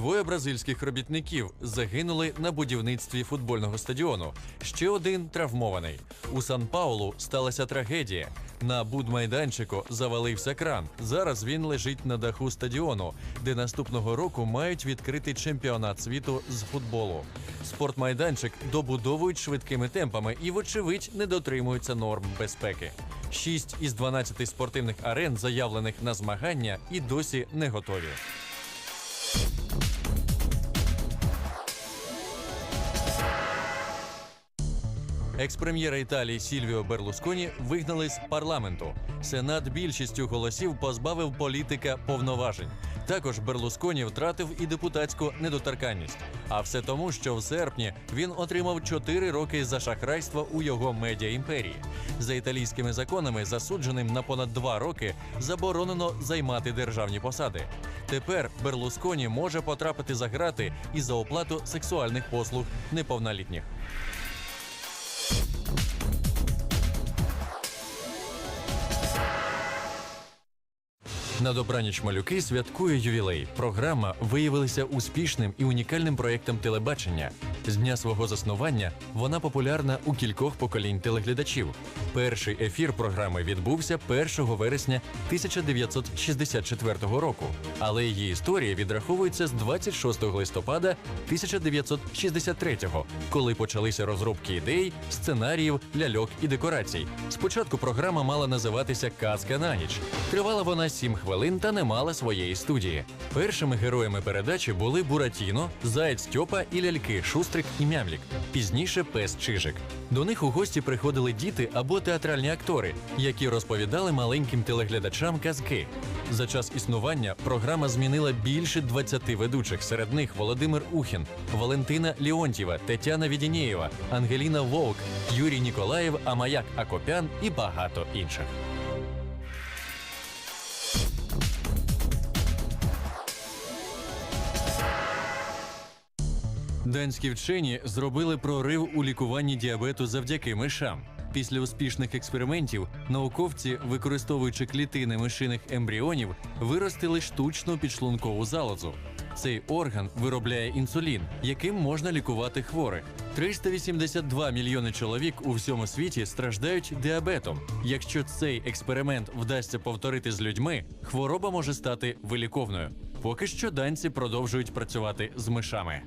Двоє бразильських робітників загинули на будівництві футбольного стадіону. Ще один травмований. У Сан Паулу сталася трагедія. На будмайданчику завалився кран. Зараз він лежить на даху стадіону, де наступного року мають відкрити чемпіонат світу з футболу. Спортмайданчик добудовують швидкими темпами і, вочевидь, не дотримуються норм безпеки. Шість із 12 спортивних арен, заявлених на змагання, і досі не готові. Екс-прем'єра Італії Сільвіо Берлусконі вигнали з парламенту. Сенат більшістю голосів позбавив політика повноважень. Також Берлусконі втратив і депутатську недоторканність. А все тому, що в серпні він отримав 4 роки за шахрайство у його медіа імперії. За італійськими законами, засудженим на понад 2 роки, заборонено займати державні посади. Тепер Берлусконі може потрапити за грати і за оплату сексуальних послуг неповнолітніх. На добраніч малюки святкує ювілей. Програма виявилася успішним і унікальним проєктом телебачення. З дня свого заснування вона популярна у кількох поколінь телеглядачів. Перший ефір програми відбувся 1 вересня 1964 року, але її історія відраховується з 26 листопада 1963, коли почалися розробки ідей, сценаріїв, ляльок і декорацій. Спочатку програма мала називатися Казка на ніч. Тривала вона 7 хвилин та не мала своєї студії. Першими героями передачі були Буратіно, Заєць Стьопа і ляльки Шустрик і Мямлік. Пізніше пес Чижик. До них у гості приходили діти або театральні актори, які розповідали маленьким телеглядачам казки. За час існування програма змінила більше 20 ведучих. Серед них Володимир Ухін, Валентина Леонтьєва, Тетяна Відінєєва, Ангеліна Вовк, Юрій Ніколаєв, Амаяк Акопян і багато інших. Данські вчені зробили прорив у лікуванні діабету завдяки мишам. Після успішних експериментів науковці, використовуючи клітини мишиних ембріонів, виростили штучну підшлункову залозу. Цей орган виробляє інсулін, яким можна лікувати хворих. 382 мільйони чоловік у всьому світі страждають діабетом. Якщо цей експеримент вдасться повторити з людьми, хвороба може стати виліковною. Поки що данці продовжують працювати з мишами.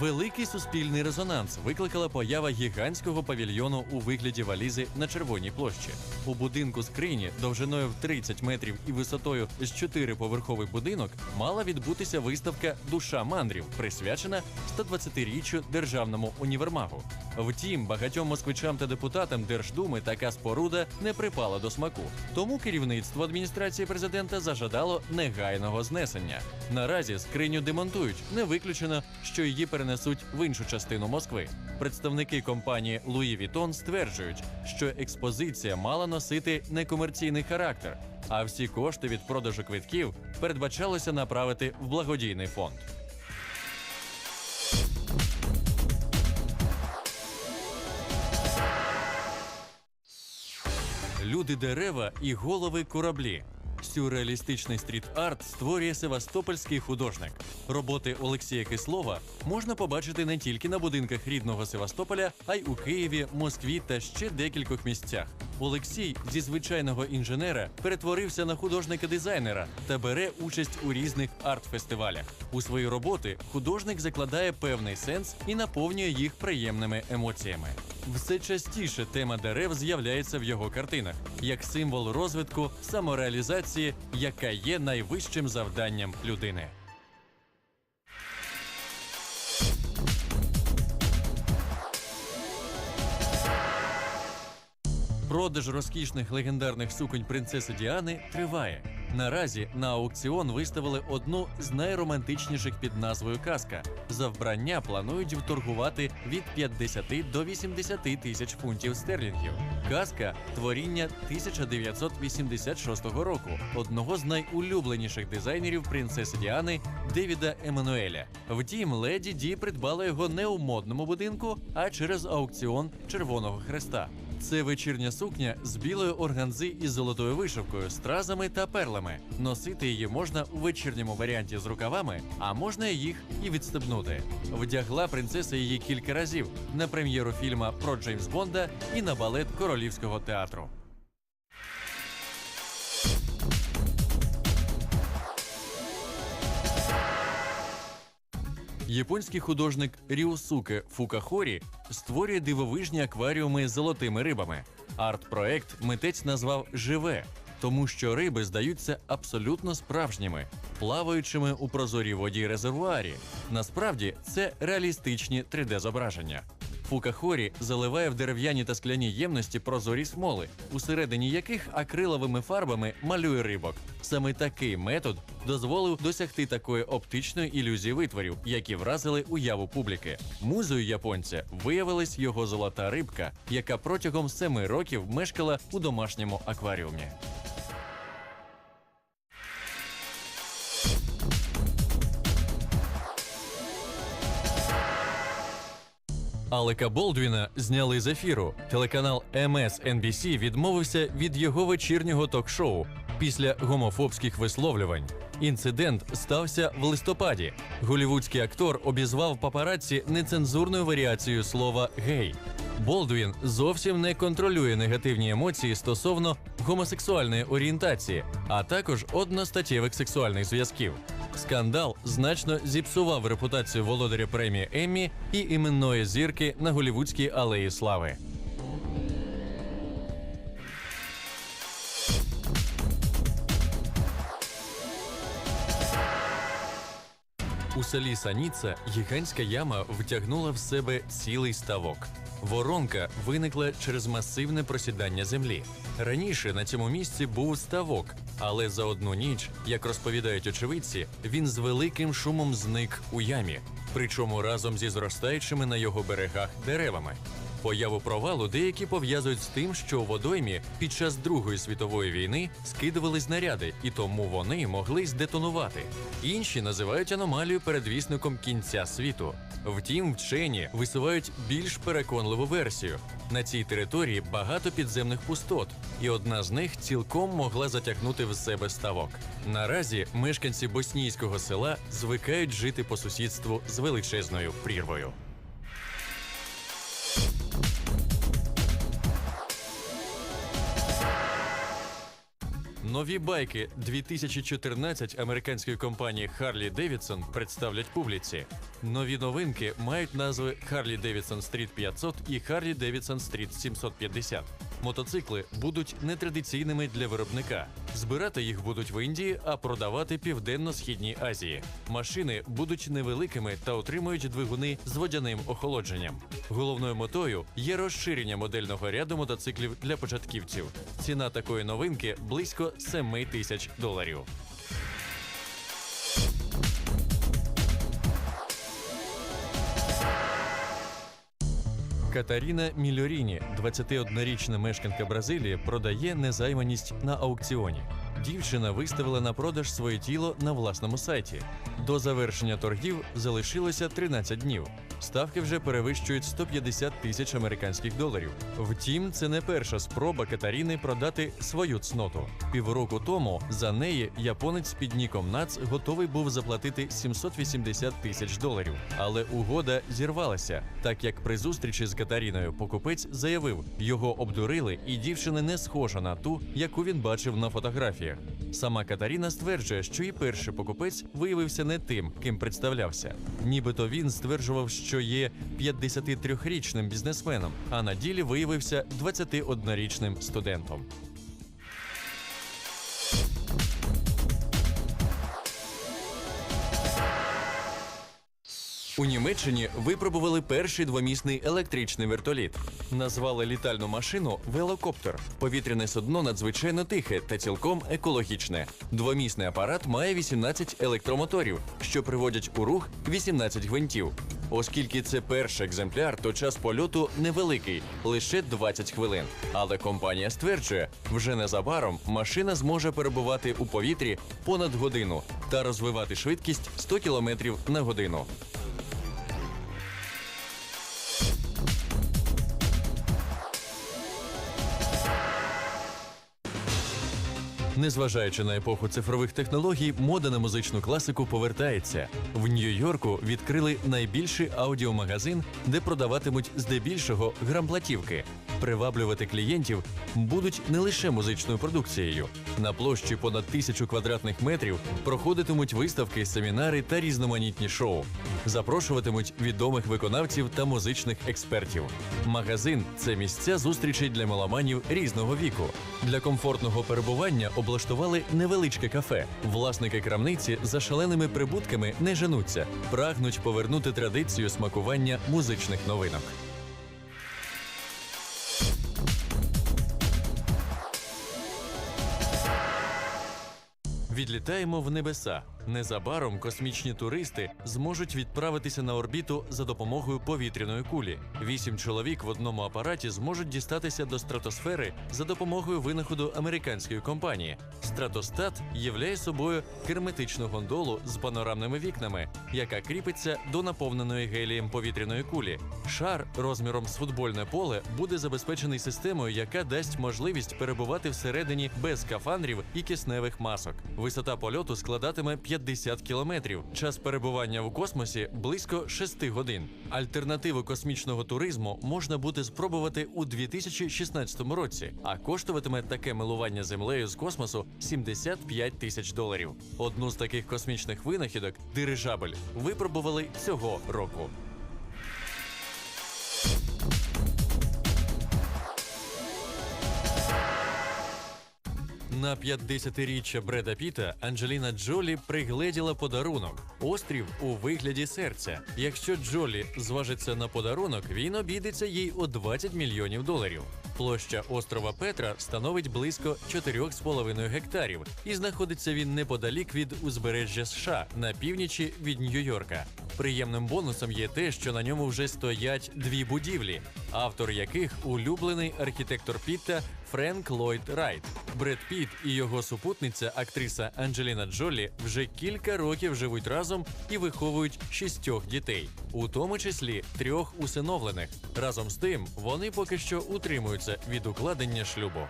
Великий суспільний резонанс викликала поява гігантського павільйону у вигляді валізи на червоній площі. У будинку скрині довжиною в 30 метрів і висотою з 4-поверховий будинок мала відбутися виставка Душа мандрів, присвячена 120-річчю державному універмагу. Втім, багатьом москвичам та депутатам Держдуми така споруда не припала до смаку. Тому керівництво адміністрації президента зажадало негайного знесення. Наразі скриню демонтують. Не виключено, що її перенесуть в іншу частину Москви. Представники компанії Louis Vuitton стверджують, що експозиція мала носити некомерційний характер, а всі кошти від продажу квитків передбачалося направити в благодійний фонд. Люди дерева і голови кораблі. Сюрреалістичний стріт-арт створює севастопольський художник. Роботи Олексія Кислова можна побачити не тільки на будинках рідного Севастополя, а й у Києві, Москві та ще декількох місцях. Олексій зі звичайного інженера перетворився на художника-дизайнера та бере участь у різних арт-фестивалях. У свої роботи художник закладає певний сенс і наповнює їх приємними емоціями. Все частіше тема дерев з'являється в його картинах як символ розвитку, самореалізації, яка є найвищим завданням людини. Продаж розкішних легендарних суконь принцеси Діани триває. Наразі на аукціон виставили одну з найромантичніших під назвою Казка. За вбрання планують вторгувати від 50 до 80 тисяч фунтів стерлінгів. Казка творіння 1986 року, одного з найулюбленіших дизайнерів принцеси Діани Девіда Еммануеля. Втім, леді Ді придбала його не у модному будинку, а через аукціон Червоного Хреста. Це вечірня сукня з білої органзи із золотою вишивкою, стразами та перлами. Носити її можна у вечірньому варіанті з рукавами, а можна їх і відстебнути. Вдягла принцеса її кілька разів на прем'єру фільма про Джеймс Бонда і на балет королівського театру. Японський художник Ріусуке Фукахорі створює дивовижні акваріуми з золотими рибами. Арт-проект митець назвав Живе, тому що риби здаються абсолютно справжніми, плаваючими у прозорій воді резервуарі. Насправді це реалістичні 3D-зображення. Фукахорі заливає в дерев'яні та скляні ємності прозорі смоли, усередині яких акриловими фарбами малює рибок. Саме такий метод дозволив досягти такої оптичної ілюзії витворів, які вразили уяву публіки. Музою японця виявилась його золота рибка, яка протягом семи років мешкала у домашньому акваріумі. Алека Болдвіна зняли з ефіру. Телеканал MSNBC відмовився від його вечірнього ток-шоу після гомофобських висловлювань. Інцидент стався в листопаді. Голівудський актор обізвав папараці нецензурною варіацією слова гей. Болдвін зовсім не контролює негативні емоції стосовно гомосексуальної орієнтації, а також одностатєвих сексуальних зв'язків. Скандал значно зіпсував репутацію володаря премії Еммі і іменної зірки на голівудській алеї слави. У селі Саніца гігантська яма втягнула в себе цілий ставок. Воронка виникла через масивне просідання землі. Раніше на цьому місці був ставок, але за одну ніч, як розповідають очевидці, він з великим шумом зник у ямі, причому разом зі зростаючими на його берегах деревами. Появу провалу деякі пов'язують з тим, що у водоймі під час Другої світової війни скидували знаряди, і тому вони могли здетонувати. Інші називають аномалію передвісником кінця світу. Втім, вчені висувають більш переконливу версію. На цій території багато підземних пустот, і одна з них цілком могла затягнути в себе ставок. Наразі мешканці боснійського села звикають жити по сусідству з величезною прірвою. Нові байки 2014 американської компанії Harley Davidson представлять публіці. Нові новинки мають назви Harley Davidson Street 500 і Harley Davidson Street 750. Мотоцикли будуть нетрадиційними для виробника. Збирати їх будуть в Індії, а продавати південно-східній Азії. Машини будуть невеликими та отримують двигуни з водяним охолодженням. Головною метою є розширення модельного ряду мотоциклів для початківців. Ціна такої новинки близько 7 тисяч доларів. Катаріна Мільоріні, 21-річна мешканка Бразилії, продає незайманість на аукціоні. Дівчина виставила на продаж своє тіло на власному сайті. До завершення торгів залишилося 13 днів. Ставки вже перевищують 150 тисяч американських доларів. Втім, це не перша спроба Катаріни продати свою цноту. Півроку тому за неї японець під ніком Нац готовий був заплатити 780 тисяч доларів. Але угода зірвалася, так як при зустрічі з Катаріною покупець заявив, його обдурили, і дівчина не схожа на ту, яку він бачив на фотографіях. Сама Катаріна стверджує, що і перший покупець виявився не тим, ким представлявся. Нібито він стверджував, що є 53-річним бізнесменом, а на ділі виявився 21-річним студентом. У Німеччині випробували перший двомісний електричний вертоліт. Назвали літальну машину велокоптер. Повітряне судно надзвичайно тихе та цілком екологічне. Двомісний апарат має 18 електромоторів, що приводять у рух 18 гвинтів. Оскільки це перший екземпляр, то час польоту невеликий лише 20 хвилин. Але компанія стверджує, вже незабаром машина зможе перебувати у повітрі понад годину та розвивати швидкість 100 км на годину. Незважаючи на епоху цифрових технологій, мода на музичну класику повертається. В Нью-Йорку відкрили найбільший аудіомагазин, де продаватимуть здебільшого грамплатівки. Приваблювати клієнтів будуть не лише музичною продукцією. На площі понад тисячу квадратних метрів проходитимуть виставки, семінари та різноманітні шоу. Запрошуватимуть відомих виконавців та музичних експертів. Магазин це місця зустрічей для меломанів різного віку. Для комфортного перебування облаштували невеличке кафе. Власники крамниці за шаленими прибутками не женуться, прагнуть повернути традицію смакування музичних новинок. Відлітаємо в небеса. Незабаром космічні туристи зможуть відправитися на орбіту за допомогою повітряної кулі. Вісім чоловік в одному апараті зможуть дістатися до стратосфери за допомогою винаходу американської компанії. Стратостат являє собою керметичну гондолу з панорамними вікнами, яка кріпиться до наповненої гелієм повітряної кулі. Шар розміром з футбольне поле буде забезпечений системою, яка дасть можливість перебувати всередині без скафандрів і кисневих масок. Висота польоту складатиме 50 кілометрів. Час перебування в космосі близько 6 годин. Альтернативу космічного туризму можна буде спробувати у 2016 році, а коштуватиме таке милування землею з космосу 75 тисяч доларів. Одну з таких космічних винахідок дирижабель випробували цього року. На 50-річчя Бреда Піта Анджеліна Джолі пригледіла подарунок острів у вигляді серця. Якщо Джолі зважиться на подарунок, він обійдеться їй у 20 мільйонів доларів. Площа острова Петра становить близько 4,5 гектарів, і знаходиться він неподалік від узбережжя США на північі від Нью-Йорка. Приємним бонусом є те, що на ньому вже стоять дві будівлі, автор яких улюблений архітектор Пітта Френк Ллойд Райт. Бред Піт і його супутниця, актриса Анджеліна Джолі, вже кілька років живуть разом і виховують шістьох дітей, у тому числі трьох усиновлених. Разом з тим, вони поки що утримуються від укладення шлюбу.